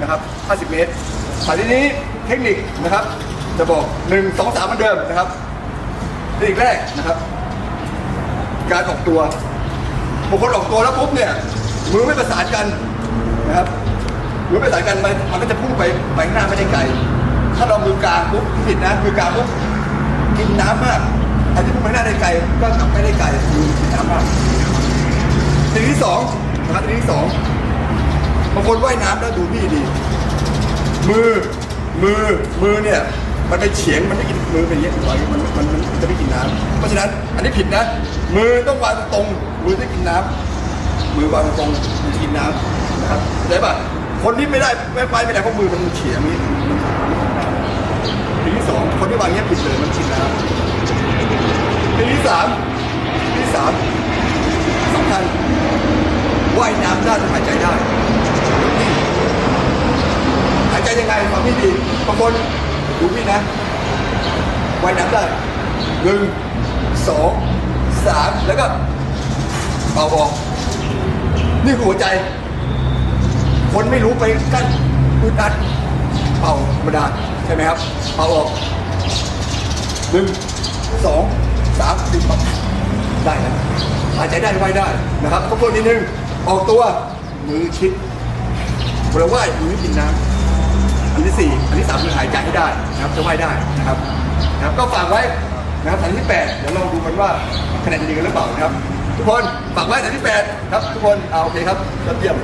นะครับ 50 เมตรแต่ทีนี้เทคนิคนะครับ จะบอก 1 2 3เหมือนเดิมนะครับเทคนิคแรกนะครับ การออกตัวบางคนออกตัวแล้วปุ๊บเนี่ยมือไม่ประสานกันนะครับมือไม่ประสานกันมันมันก็จะพุ่งไปไปข้างหน้าไม่ได้ไกล ถ้าเรามือกลางปุ๊บผิดนะมือกลางปุ๊บกินน้ำมากไอ้ที่พุ่งไปข้างหน้าได้ไกลก็กลับไม่ได้ไกลมือกินน้ำมากทีที่สองนะครับทีที่สอง บางคนว่ายน้ำแล้วดูพี่ดี มือมือมือเนี่ยมันเป็นเฉียงมันไม่กินมือเป็นอย่างนี้ปล่อยมันมันมันจะไม่กินน้ำเพราะฉะนั้นอันนี้ผิดนะ มือต้องวางตรงมือจะกินน้ำมือวางตรงมันกินน้ำนะครับเข้าใจป่ะคนที่ไม่ได้ไม่ไปไม่ได้เพราะมือมันเฉียงนี้ทีที่สองคนที่วางเงี้ยผิดเลยมันกินน้ำทีที่สามที่สามสำคัญว่ายน้ำได้หายใจได้ หายใจยังไงฟังพี่ดี บางคนดูพี่นะว่ายน้ำได้หนึ่งสองสามแล้วก็เป่าออกนี่คือหัวใจ คนไม่รู้ไปกั้นอึดอัดเป่าธรรมดาใช่ไหมครับเป่าออกหนึ่งสองสามสี่ปั๊บได้นะหายใจได้ว่ายได้นะครับก็พวกนิดนึงออกตัวมือชิดเวลาว่ายมือไม่กินน้ำ ที่สี่อันที่สามคือหายใจให้ได้นะครับจะว่ายได้นะครับนะครับ ก็ฝากไว้นะครับอันที่แปดเดี๋ยวลองดูกันว่าคะแนนจะดีกันหรือเปล่านะครับ ทุกคนฝากไว้อันที่แปดครับทุกคนเอาโอเคครับยอดเยี่ยม